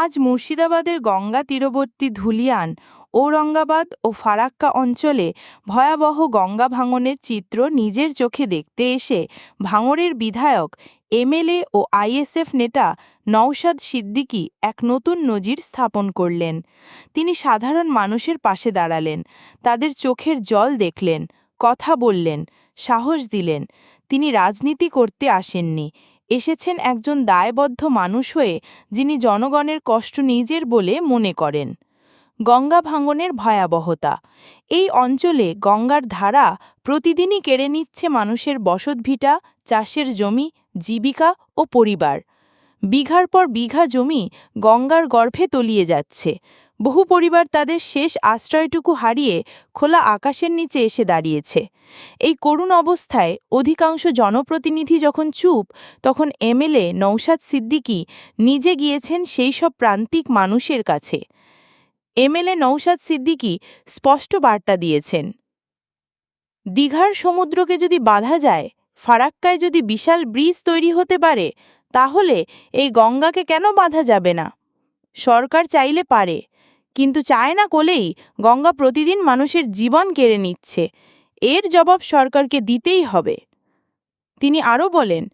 আজ মুর্শিদাবাদের গঙ্গা তীরবর্তী ধুলিয়ান, ঔরঙ্গাবাদ ও ফারাক্কা অঞ্চলে ভয়াবহ গঙ্গা ভাঙনের চিত্র নিজের চোখে দেখতে এসে ভাঙরের বিধায়ক, এমএলএ ও আইএসএফ নেতা নওশাদ সিদ্দিকী এক নতুন নজির স্থাপন করলেন। তিনি সাধারণ মানুষের পাশে দাঁড়ালেন, তাদের চোখের জল দেখলেন, কথা বললেন, সাহস দিলেন। তিনি রাজনীতি করতে আসেননি এসেছেন একজন দায়বদ্ধ মানুষ হয়ে, যিনি জনগণের কষ্ট নিজের বলে মনে করেন। গঙ্গা ভাঙনের ভয়াবহতা। এই অঞ্চলে গঙ্গার ধারা প্রতিদিনই কেড়ে নিচ্ছে মানুষের বসতভিটা, চাষের জমি, জীবিকা ও পরিবার। বিঘার পর বিঘা জমি গঙ্গার গর্ভে তলিয়ে যাচ্ছে। বহু পরিবার তাদের শেষ আশ্রয়টুকু হারিয়ে খোলা আকাশের নিচে এসে দাঁড়িয়েছে। এই করুণ অবস্থায় অধিকাংশ জনপ্রতিনিধি যখন চুপ, তখন এমএলএ নৌশাদ সিদ্দিকী নিজে গিয়েছেন সেই সব প্রান্তিক মানুষের কাছে। এমএলএ নৌশাদ সিদ্দিকী স্পষ্ট বার্তা দিয়েছেন, দীঘার সমুদ্রকে যদি বাধা যায়, ফারাক্কায় যদি বিশাল ব্রিজ তৈরি হতে পারে, তাহলে এই গঙ্গাকে কেন বাধা যাবে না? সরকার চাইলে পারে কিন্তু চায় না কোলেই গঙ্গা প্রতিদিন মানুষের জীবন কেড়ে নিচ্ছে। এর জবাব সরকারকে দিতেই হবে। তিনি আরও বলেন,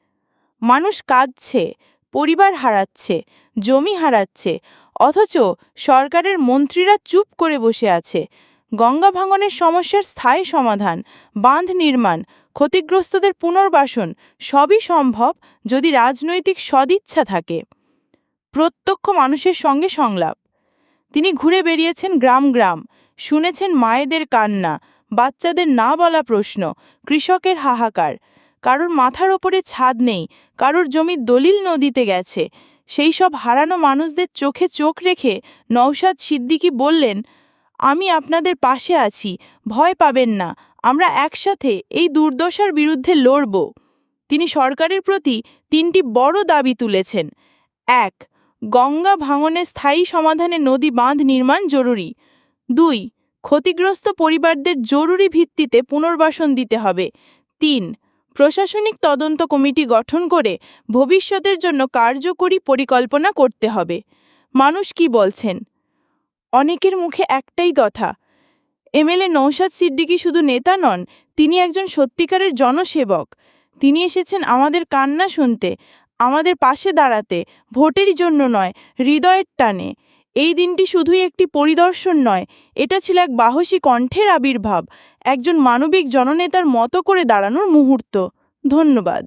মানুষ কাঁদছে, পরিবার হারাচ্ছে, জমি হারাচ্ছে, অথচ সরকারের মন্ত্রীরা চুপ করে বসে আছে। গঙ্গা ভাঙনের সমস্যার স্থায়ী সমাধান, বাঁধ নির্মাণ, ক্ষতিগ্রস্তদের পুনর্বাসন সবই সম্ভব যদি রাজনৈতিক সদিচ্ছা থাকে। প্রত্যক্ষ মানুষের সঙ্গে সংলাপ। তিনি ঘুরে বেরিয়েছেন গ্রাম গ্রাম। শুনেছেন মায়েদের কান্না, বাচ্চাদের না বলা প্রশ্ন, কৃষকের হাহাকার। কারোর মাথার ওপরে ছাদ নেই, কারোর জমির দলিল নদীতে গেছে। সেই সব হারানো মানুষদের চোখে চোখ রেখে নওশাদ সিদ্দিকী বললেন, আমি আপনাদের পাশে আছি, ভয় পাবেন না, আমরা একসাথে এই দুর্দশার বিরুদ্ধে লড়ব। তিনি সরকারের প্রতি তিনটি বড় দাবি তুলেছেন। এক গঙ্গা ভাঙনের স্থায়ী সমাধানে নদী বাঁধ নির্মাণ জরুরি। দুই, ক্ষতিগ্রস্ত পরিবারদের জরুরি ভিত্তিতে পুনর্বাসন দিতে হবে। তিন, প্রশাসনিক তদন্ত কমিটি গঠন করে ভবিষ্যতের জন্য কার্যকরী পরিকল্পনা করতে হবে। মানুষ কি বলছেন? অনেকের মুখে একটাই কথা এমএলএ নৌশাদ সিদ্দিকী শুধু নেতা নন, তিনি একজন সত্যিকারের জনসেবক। তিনি এসেছেন আমাদের কান্না শুনতে। আমাদের পাশে দাঁড়াতে ভোটের জন্য নয়, হৃদয়ের টানে। এই দিনটি শুধুই একটি পরিদর্শন নয়, এটা ছিল এক বাহসী কণ্ঠের আবির্ভাব, একজন মানবিক জননেতার মতো করে দাঁড়ানোর মুহূর্ত। ধন্যবাদ।